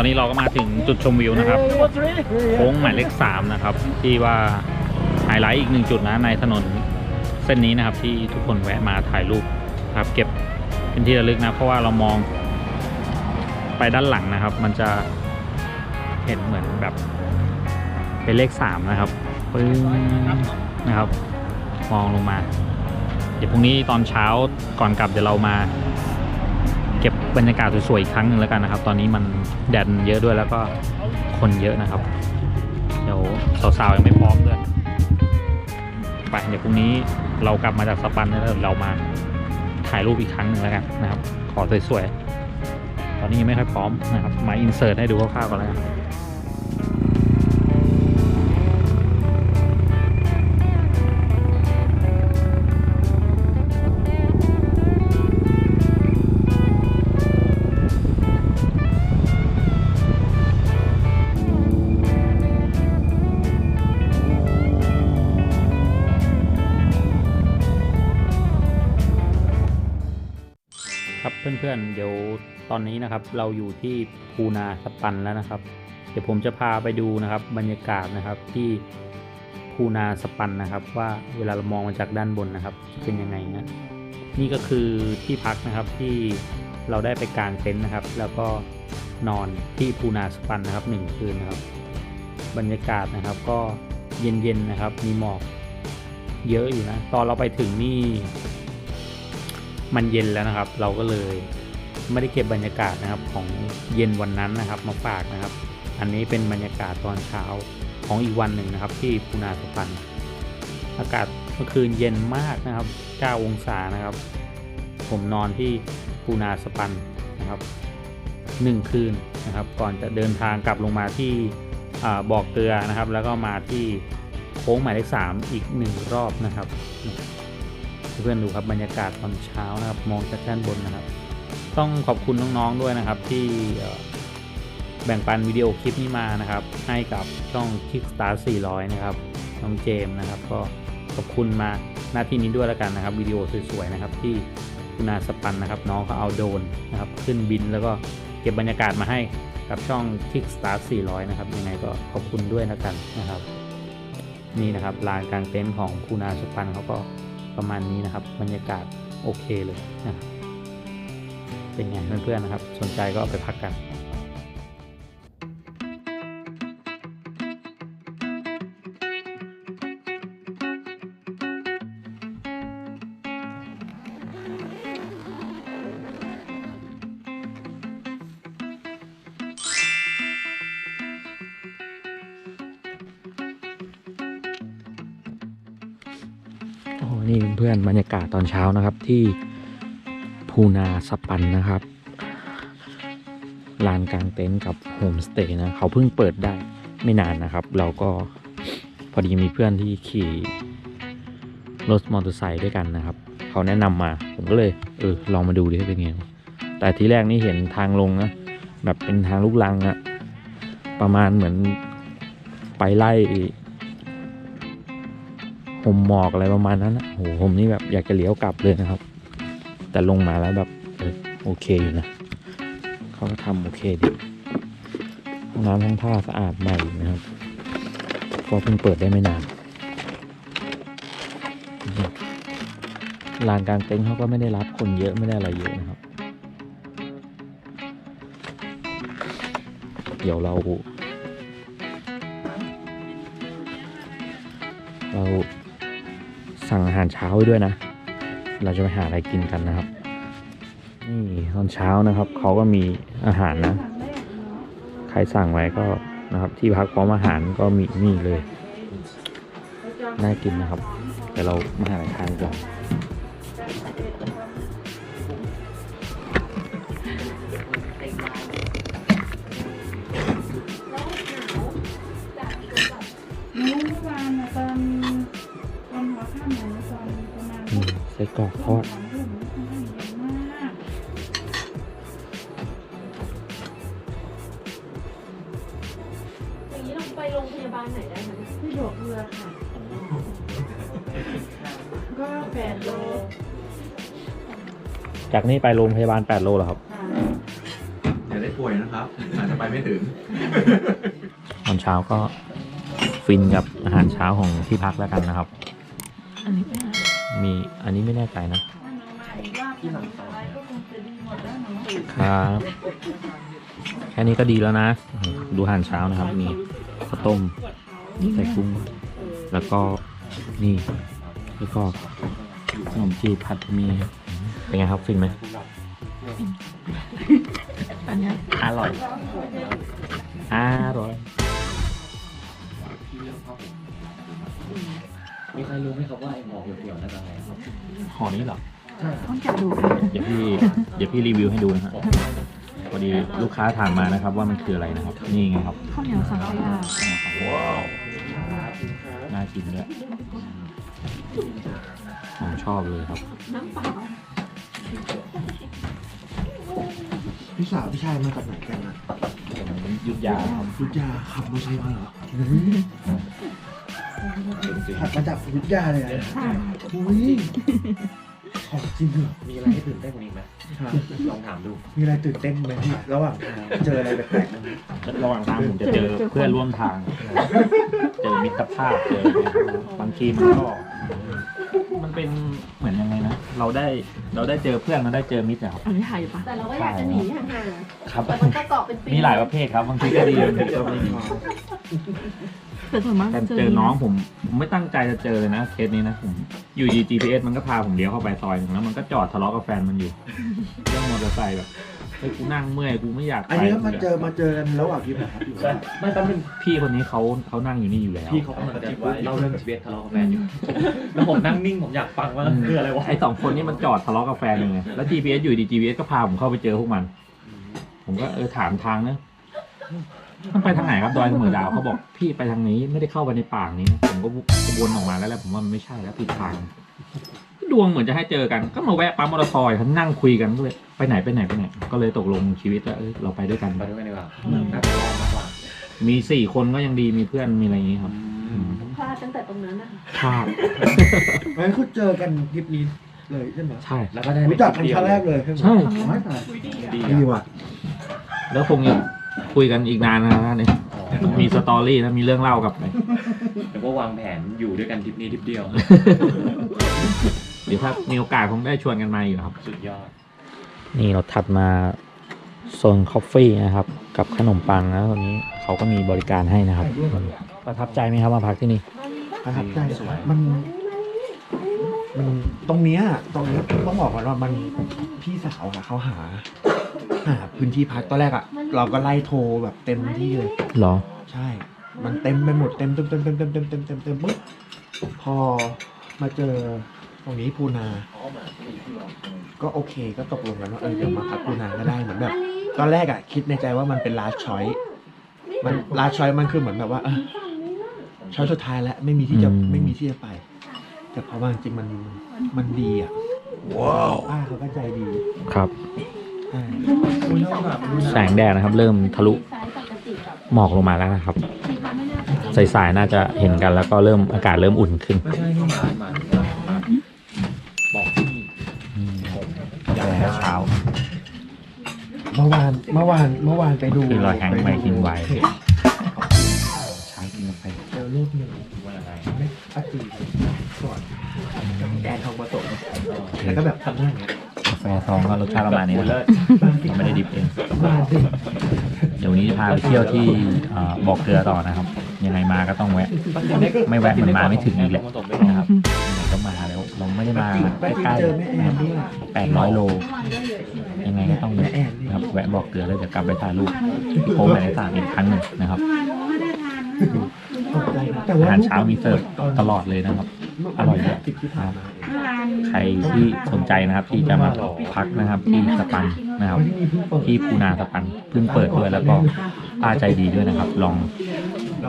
ตอนนี้เราก็มาถึงจุดชมวิวนะครับโค้งหมายเลขสามนะครับ ที่ว่าไฮไลท์อีกหนึ่งจุดนะในถนนเส้นนี้นะครับ ที่ทุกคนแวะมาถ่ายรูปครับ เก็บเป็นที่ระลึกนะเพราะว่าเรามองไปด้านหลังนะครับ มันจะเห็นเหมือนแบบ เป็นเลขสามนะครับปึ้งนะครับ มองลงมา เดี๋ยวพรุ่งนี้ตอนเช้าก่อนกลับเดี๋ยวเรามา เก็บบรรยากาศสวยๆอีกครั้งหนึ่งแล้วกันนะครับ ตอนนี้มันแดดเยอะด้วยแล้วก็คนเยอะนะครับ เดี๋ยวสาวๆยังไม่พร้อมด้วยไปเดี๋ยวพรุ่งนี้เรากลับมาจากสปันแล้วเรามาถ่ายรูปอีกครั้งหนึ่งแล้วกันนะครับ ขอสวยๆตอนนี้ยังไม่ค่อยพร้อมนะครับ มาอินเสิร์ตให้ดูคร่าวๆก่อนแล้วกัน อนๆ เดี๋ยวตอนนี้นะครับเราอยู่ที่ภูนาสปันแล้วนะครับ เดี๋ยวผมจะพาไปดูนะครับ บรรยากาศนะครับที่ภูนาสปันนะครับ ว่าเวลาเรามองมาจากด้านบนนะครับจะเป็นยังไงนะนี่ก็คือที่พักนะครับที่เราได้ไปกางเต็นท์นะครับ แล้วก็นอนที่ภูนาสปันนะครับหนึ่งคืนนะครับ บรรยากาศนะครับก็เย็นๆนะครับ มีหมอกเยอะอยู่นะ ตอนเราไปถึงนี่ มันเย็นแล้วนะครับ เราก็เลย ไม่ได้เก็บบรรยากาศนะครับของเย็นวันนั้นนะครับมาฝากนะครับ อันนี้เป็นบรรยากาศตอนเช้าของอีกวันหนึ่งนะครับ ที่ปูนาสปันอากาศเมื่อคืนเย็นมากนะครับ 9 องศานะครับ ผมนอนที่ปูนาสปันนะครับหนึ่งคืนนะครับ ก่อนจะเดินทางกลับลงมาที่บอกเกลือนะครับ แล้วก็มาที่โค้งหมายเลขสามอีกหนึ่งรอบนะครับ เพื่อนๆดูครับบรรยากาศตอนเช้านะครับ มองจากด้านบนนะครับ ต้องขอบคุณน้องๆด้วยนะครับที่แบ่งปันวิดีโอคลิปนี้มานะครับ ให้กับช่อง Kickstar 400 นะครับน้องเจมส์นะครับก็ขอบคุณมาหน้าที่นี้ด้วยแล้วกันนะครับวิดีโอสวยๆนะครับที่คุณอาสปันนะครับ น้องเขาเอาโดนนะครับขึ้นบินแล้วก็เก็บบรรยากาศมาให้กับช่อง Kickstar 400 นะครับยังไงก็ขอบคุณด้วยแล้วกันนะครับ นี่นะครับลานกลางเต็นท์ของคุณอาสปันเขาก็ประมาณนี้นะครับ บรรยากาศโอเคเลยนะครับ เป็นไงเพื่อนๆนะครับ สนใจก็เอาไปพักกันโอ้นี่เพื่อนบรรยากาศตอนเช้านะครับที่ ภูนาสปันนะครับลานกลางเต็นท์กับโฮมสเตย์นะเขาเพิ่งเปิดได้ไม่นานนะครับ เราก็พอดีมีเพื่อนที่ขี่รถมอเตอร์ไซค์ด้วยกันนะครับ เขาแนะนำมา ผมก็เลยเออลองมาดูดิว่าเป็นไงแต่ทีแรกนี่เห็นทางลงนะแบบเป็นทางลูกลังอะประมาณเหมือนไปไล่ผมหมอกอะไรประมาณนั้นนะโหผมนี่แบบอยากจะเลี้ยวกลับเลยนะครับ แต่ลงมาแล้วแบบโอเคอยู่นะ เขาก็ทำโอเคดีห้องน้ำห้องท่าสะอาดใหม่นะครับ ก็เพิ่งเปิดได้ไม่นานลานกลางเต็นท์เขาก็ไม่ได้รับคนเยอะไม่ได้อะไรเยอะนะครับ เดี๋ยวเรา เราสั่งอาหารเช้าไว้ด้วยนะ เราจะไปหาอะไรกินกันนะครับ นี่ตอนเช้านะครับ เขาก็มีอาหารนะ ใครสั่งไว้ก็นะครับ ที่พักพร้อมอาหารก็มีนี่เลย น่ากินนะครับ เดี๋ยวเรามาหาอะไรทานกัน ส้กรอกทอดสองทุ่มหนูทำให้เย็นมากอย่างนี้เราไปโรงพยาบาลไหนได้ไหมที่ดอกเรือค่ะ ก็แปดโลจากนี้ไปโรงพยาบาล 8 โลเหรอครับค่ะเดี๋ยวได้ป่วยนะครับ อาจจะไปไม่ถึง ตอนเช้าก็ฟินกับอาหารเช้าของที่พักแล้วกันนะครับ อันนี้เป็นอะไร มีอันนี้ไม่แน่ใจนะถ้าน้องมาอีกรอบหนึ่งอะไรก็คงจะดีหมดแล้วเนาะครับ แค่นี้ก็ดีแล้วนะ ดูอาหารเช้านะครับ มีข้าวต้มใส่กุ้ง แล้วก็นี่ แล้วก็ขนมจีบผัดหมี เป็นไงครับฟินไหมอันเนี้ยอร่อย อร่อย มีใครรู้ไหมครับว่าไอ้หมอกเขียวๆนั่นอะไรครับห่อนี้เหรอต้องจับดูเดี๋ยวพี่เดี๋ยวพี่รีวิวให้ดูนะฮะพอดีลูกค้าถามมานะครับว่ามันคืออะไรนะครับ นี่ไงครับข้าวเหนียวสังขยาว้าวน่ากินด้วยผมชอบเลยครับน้ำเปล่าพี่สาวพี่ชายมาจากไหนกันนะผมยุทธยาครับยุทธยาขับรถไซค์มาเหรอ ขับมาจากยุทธยาเลยอะอุ้ยของจริงเหรอมีอะไรให้ตื่นเต้นกว่านี้ไหมลองถามดู มีอะไรตื่นเต้นไหมพี่ระหว่างทางเจออะไรแปลกๆบ้างไหมระหว่างทางผมจะเจอเพื่อนร่วมทาง เจอมิตรภาพเจอบางทีมันก็ มันเป็นเหมือนยังไงนะ เราได้เราได้เจอเพื่อนเราได้เจอมิตรอะครับ อันนี้ไทยปะแต่เราก็อยากจะหนีห่างครับ ๆแต่มันก็เกาะเป็นปีมีหลายประเภทครับบางทีก็ดีบางทีก็ไม่ดีแต่ส่วนมากแต่เจอน้องผมผมไม่ตั้งใจจะเจอเลยนะเคสนี้นะผมอยู่ดี GPS มันก็พาผมเลี้ยวเข้าไปซอยหนึ่งแล้วมันก็จอดทะเลาะกับแฟนมันอยู่ เรื่องมอเตอร์ไซค์แบบ เฮ้ยกูนั่งเมื่อยกูไม่อยากไปอันนี้มาเจอมาเจอกันระหว่างที่แบบครับอยู่ใช่ไม่แป๊บนึงพี่คนนี้เขาเขานั่งอยู่นี่อยู่แล้วพี่เขากำลังจะเล่าเรื่องชีวิตทะเลาะกับแฟนอยู่ แล้วผมนั่งนิ่งผมอยากฟังว่าคืออะไรวะไอสองคนนี้มันจอดทะเลาะกับแฟนยังไงแล้ว GPS อยู่ดี GPS ก็พาผมเข้าไปเจอพวกมัน ผมก็เออถามทางนะมันไปทางไหนครับดอยเสมอดาวเขาบอกพี่ไปทางนี้ไม่ได้เข้าไปในป่านี้นะผมก็วนออกมาแล้วแหละผมว่ามันไม่ใช่แล้วผิดทาง ดวงเหมือนจะให้เจอกัน ก็มาแวะปั๊มมอเตอร์ไซค์เขานั่งคุยกันด้วยไปไหนไปไหนไปไหน ก็เลยตกลงชีวิตว่าเออเราไปด้วยกัน ไปด้วยกันดีกว่าน่าจะลองมากกว่ามีสี่คนก็ยังดีมีเพื่อนมีอะไรอย่างนี้ครับพลาดตั้งแต่ตรงนั้นนะพลาดงั้นคุณเจอกันทริปนี้เลยใช่ไหมใช่ แล้วก็ได้รู้จักกันครั้งแรกเลยใช่ไหมใช่น้อยตายดีดีว่ะ แล้วคงจะคุยกันอีกนานนะเนี่ยมีสตอรี่แล้วมีเรื่องเล่ากลับไปแต่ว่าวางแผนอยู่ด้วยกันทริปนี้ทริปเดียว เดี๋ยวถ้ามีโอกาสคงได้ชวนกันมาอยู่ครับ สุดยอด นี่เราถัดมาโซนคอฟฟี่นะครับ กับขนมปังนะตรงนี้เขาก็มีบริการให้นะครับ ประทับใจไหมครับมาพักที่นี่ ประทับใจมัน มันตรงเนี้ยตรงนี้ต้องบอกก่อนว่ามันพี่สาวอะเขาหาหาพื้นที่พักตอนแรกอะเราก็ไล่โทรแบบเต็มที่เลยหรอ ใช่ มันเต็มไปหมดเต็มเต็มเต็มเต็มเต็มเต็มเต็มเต็มเต็มปุ๊บพอมาเจอต รงนี้พูนา ก็โอเคก็ตกลงกันว่าเออเดี๋ยวมาพักพูนาก็ได้เหมือนแบบตอนแรกอะคิดในใจว่ามันเป็นลาชชอยมันลาชชอยมันคือเหมือนแบบว่าเออช้อยสุดท้ายแล้วไม่มีที่จะอืมไม่มีที่จะไป แต่พอมาจริงๆมันมันดีอะว้าวป้าเขาก็ใจดีครับใช่แสงแดดนะครับ เริ่มทะลุสายปกติกับหมอกลงมาแล้วนะครับที่เขาไม่น่าจะสายๆน่าจะเห็นกันแล้วก็เริ่มอากาศเริ่มอุ่นขึ้น มื่อวานเมื่อวานเมื่อวานไปดูคือเราแฮงก์ไปกินไวน์เพจใช้กินกาแฟเจอรูปหนึ่งว่าอะไรไม่ป้าจีก่อนแดนทองผสมแล้วก็แบบทำหน้าอย่างเงี้ยกาแฟซองก็รสชาติประมาณนี้นะเลิศผมไม่ได้ดิบเองมาสิเดี๋ยววันนี้จะพาไปเที่ยวที่เอ่อบ่อเกลือต่อนะครับ ยังไงมาก็ต้องแวะ ไม่แวะมันมาไม่ถึงอีกแหละผสมด้วยนะครับยังไงก็มาแล้วเราไม่ได้มาป้าจีใกล้เจอแม่แอนด้วยๆแปดร้อยโลยัง ไงก็ต้องแม่แอนะครับแวะบ่อเกลือแล้วเดี๋ยวกลับไปถ่ายรูปโพสต์ในสามอีกครั้งหนึ่งนะครับอาหารเช้ามีเสิร์ฟตลอดเลยนะครับ อร่อยด้วยติดที่ผ่านมาเองเมื่อวานใครที่สนใจนะครับ ที่จะมาพักนะครับที่สปันนะครับที่นี่เพิ่งเปิดที่ปูนาสปันเพิ่งเปิดด้วยแล้วก็ป้าใจดีด้วยนะครับ ลอง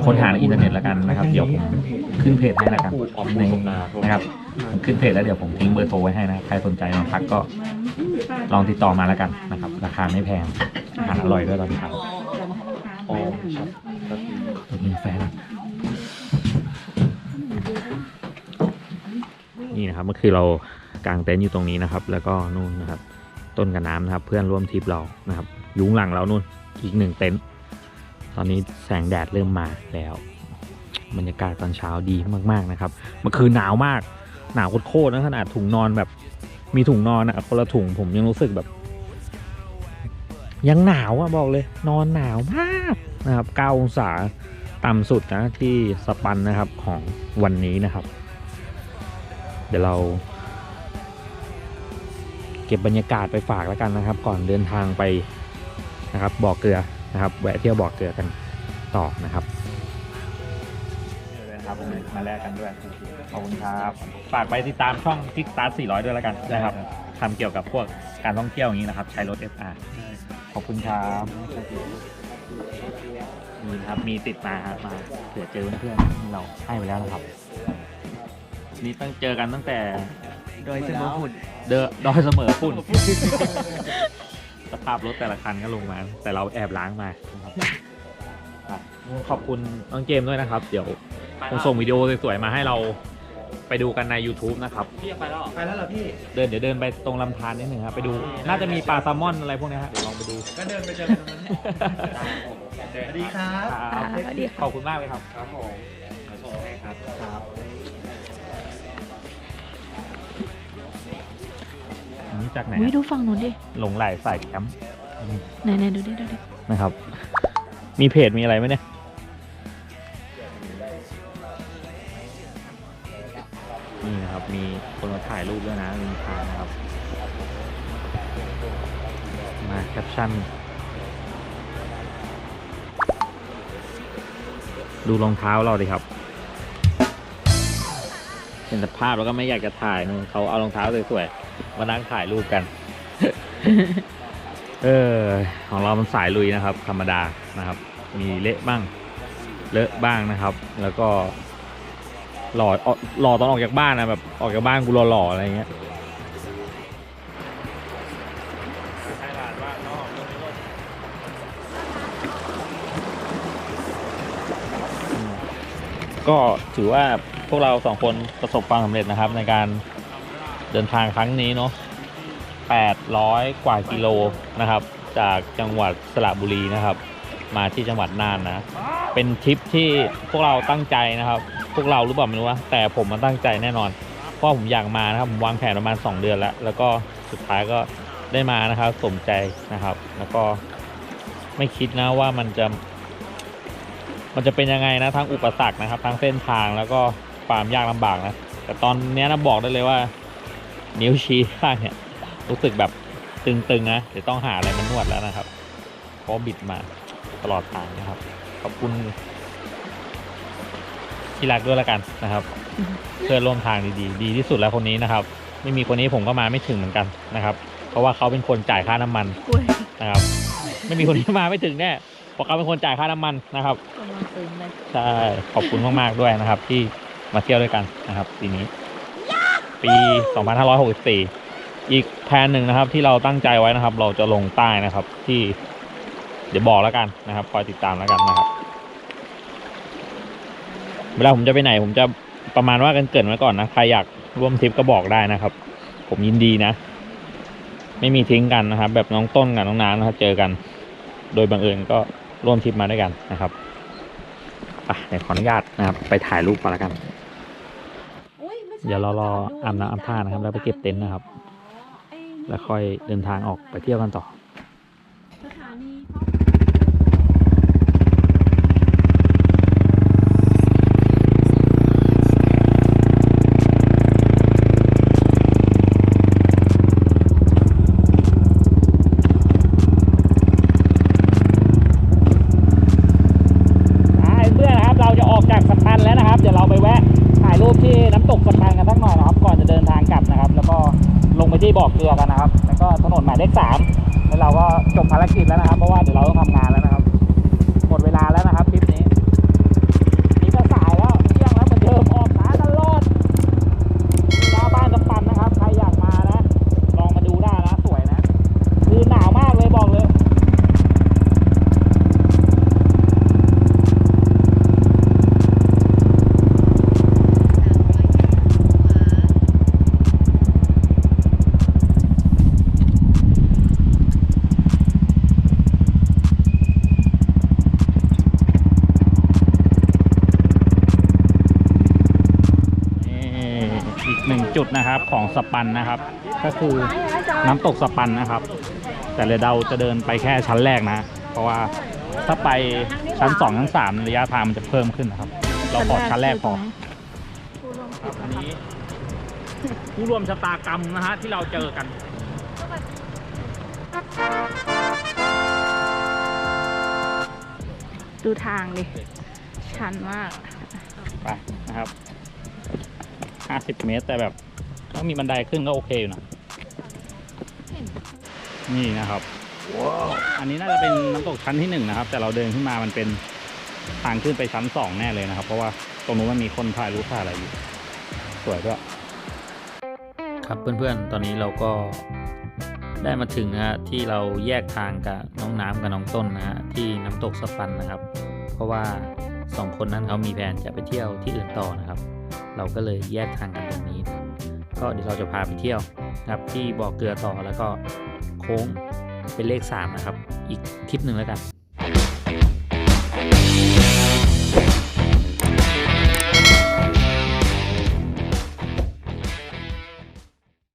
ค้นหาในอินเทอร์เน็ตแล้วกันนะครับ เดี๋ยวผมขึ้นเพจให้แล้วกันในนะครับผมขึ้นเพจแล้วเดี๋ยวผมทิ้งเบอร์โทรไว้ให้นะใครสนใจมาพักก็ลองติดต่อมาแล้วกันนะครับ ราคาไม่แพงอาหารอร่อยด้วยตอนเช้าอ๋อครับก็คือมีแฟนนี่นะครับเมื่อคืนเรากางเต็นท์อยู่ตรงนี้นะครับ แล้วก็นู่นนะครับ ต้นกับน้ำนะครับ เพื่อนร่วมทริปเรานะครับอยุ้งหลังเรานู่นอีกหนึ่งเต็นท์ต อนนี้แสงแดดเริ่มมาแล้วบรรยากาศตอนเช้าดีมากๆนะครับเมื่อคืนหนาวมากหนาวโคตรนะขนาดถุงนอนแบบ มีถุงนอนอะคนละถุงผมยังรู้สึกแบบ ยังหนาวอะบอกเลย นอนหนาวมากนะครับ9องศาต่ำสุดนะที่สปันนะครับของวันนี้นะครับ เดี๋ยวเรา เก็บบรรยากาศไปฝากแล้วกันนะครับ ก่อนเดินทางไปนะครับบ่อเกลือ นะครับแวะเที่ยวบ่อเกลือกันต่อนะครับครับมาแลกกันด้วยขอบคุณครับฝากไปติดตามช่องทิกตาร์400 ด้วยแล้วกันนะครับทำเกี่ยวกับพวกการท่องเที่ยวอย่างนี้นะครับ ใช้รถ SR ขอบคุณครับนี่ครับมีติดมาครับมาเผื่อเจอเพื่อนๆเราให้ไปแล้วนะครับ นี่ตั้งเจอกันตั้งแต่โดยเสมอหุ่นเดอะดอยเสมอฝุ่น สภาพรถแต่ละคันก็ลงมา แต่เราแอบล้างมานะครับอะขอบคุณน้องเกมด้วยนะครับ เดี๋ยวผมส่งวิดีโอสวยๆมาให้เราไปดูกันใน YouTube นะครับ พี่ไปแล้วไปแล้วเหรอพี่ เดินเดี๋ยวเดินไปตรงลำธารนิดนึงครับไปดู น่าจะมีปลาแซลมอนอะไรพวกเนี้ยฮะเดี๋ยวลองไปดู ก็เดินไปเจอกันตรงนั้นสวัสดีครับ ครับ สวัสดีค่ะ ขอบคุณมากเลยครับ ครับผมขอส่งให้ครับ ครับ จากไหน อุ้ยอะดูฝั่งนู้นดิ หลงไหลสายแคมป์ไหนไหนดูดิดูดินะครับ มีเพจมีอะไรไหมเนี่ย นี่นะครับ มีคนมาถ่ายรูปด้วยนะริมทางนะครับ มาแคปชั่น ดูรองเท้าเราดิครับเห็นสภาพแล้วก็ไม่อยากจะถ่ายนึงเขาเอารองเท้าสวยๆ มานั่งถ่ายรูปกัน เออ ของเรามันสายลุยนะครับ ธรรมดานะครับ มีเละบ้าง เลอะบ้างนะครับ แล้วก็หล่อออหล่อตอนออกจากบ้านนะแบบออกจากบ้านกูหล่อๆอะไรเงี้ยก็ถือว่าพวกเราสองคนประสบความสำเร็จนะครับในการ เดินทางครั้งนี้เนาะ800 กว่ากิโลนะครับ จากจังหวัดสระบุรีนะครับ มาที่จังหวัดน่านนะ เป็นทริปที่พวกเราตั้งใจนะครับ พวกเรารู้เปล่าไม่รู้ว่าแต่ผมมันตั้งใจแน่นอน เพราะผมอยากมานะครับ ผมวางแผนประมาณ 2 เดือนแล้ว แล้วก็สุดท้ายก็ได้มานะครับสมใจนะครับ แล้วก็ไม่คิดนะว่ามันจะ มันจะเป็นยังไงนะทั้งอุปสรรคนะครับทั้งเส้นทางแล้วก็ความยากลำบากนะ แต่ตอนนี้นะบอกได้เลยว่า นิ้วชี้ข้างเนี่ยรู้สึกแบบตึงๆนะเดี๋ยวต้องหาอะไรมานวดแล้วนะครับเพราะบิดมาตลอดทางนะครับ ขอบคุณที่รักด้วยแล้วกันนะครับ เพื่อนร่วมทางดีๆ ดีที่สุดแล้วคนนี้นะครับ ไม่มีคนนี้ผมก็มาไม่ถึงเหมือนกันนะครับ เพราะว่าเขาเป็นคนจ่ายค่าน้ำมันกล้วยนะครับ ไม่มีคนนี้มาไม่ถึงแน่เพราะเขาเป็นคนจ่ายค่าน้ำมันนะครับกำลังตึงเลยใช่ขอบคุณมากๆด้วยนะครับ ที่มาเที่ยวด้วยกันนะครับปีนี้ ปี 2564 อีกแผนหนึ่งนะครับ ที่เราตั้งใจไว้นะครับ เราจะลงใต้นะครับที่ เดี๋ยวบอกแล้วกันนะครับคอยติดตามแล้วกันนะครับ เวลาผมจะไปไหน ผมจะประมาณว่ากันเกินไว้ก่อนนะใครอยากร่วมทริปก็บอกได้นะครับ ผมยินดีนะ ไม่มีทิ้งกันนะครับ แบบน้องต้นกับน้องน้ำนะครับ เจอกัน โดยบังเอิญก็ร่วมทริปมาด้วยกันนะครับอะเดี๋ยวขออนุญาตนะครับ ไปถ่ายรูปก่อนแล้วกัน เดี๋ยวเรารออาบน้ำอาบท่านะครับ แล้วไปเก็บเต็นท์นะครับ แล้วค่อยเดินทางออกไปเที่ยวกันต่อ สถานี อ่าเพื่อนนะครับเราจะออกจากสปันแล้วนะครับ เดี๋ยวเราไปแวะถ่ายรูปที่น้ำตกสปันกันสักหน่อยนะครับ ก่อนจะเดินทางกลับนะครับ แล้วก็ลงไปที่ บอกเกลือกันนะครับ แล้วก็ถนนหมายเลขสามแล้วเราก็จบภารกิจแล้วนะครับ เพราะว่าเดี๋ยวเราต้องทำงานแล้วนะครับ หมดเวลาแล้วนะครับทริปนี้นี่ก็สายแล้วเที่ยงแล้วเหมือนเดิมออกช้าตลอดหน้าบ้านสปันนะครับ ใครอยากมานะ ลองมาดูได้นะสวยนะ คือหนาวมากเลยบอกเลย น กหนึ่งจุดนะครับ ของสปันนะครับ ก็คือน้ำตกสปันนะครับ แต่เดี๋ยวเราจะเดินไปแค่ชั้นแรกนะ เพราะว่าถ้าไปชั้น2ชั้น3ระยะทางมันจะเพิ่มขึ้นนะครับ เราขอชั้นแรกพอครับอันนี้ ผู้ร่วมชะตากรรมนะฮะที่เราเจอกันดูทางดิ ชันมาก ไปนะครับ 50 เมตรแต่แบบ ถ้ามีบันไดขึ้นก็โอเคอยู่นะ นี่นะครับ อันนี้น่าจะเป็นน้ำตกชั้นที่หนึ่งนะครับ แต่เราเดินขึ้นมามันเป็นทางขึ้นไปชั้นสองแน่เลยนะครับ เพราะว่าตรงนู้นมันมีคนถ่ายรูปถ่ายอะไรอยู่ สวยด้วยครับเพื่อนๆ ตอนนี้เราก็ได้มาถึงนะฮะที่เราแยกทางกับน้องน้ำกับน้องต้นนะฮะที่น้ำตกสปันนะครับ เพราะว่าสองคนนั้นเขามีแผนจะไปเที่ยวที่อื่นต่อนะครับ เราก็เลยแยกทางกันตรงนี้ ก็เดี๋ยวเราจะพาไปเที่ยวนะครับที่บ่อเกลือต่อแล้วก็โค้งเป็นเลข 3 นะครับ อีกทริปหนึ่งแล้วกัน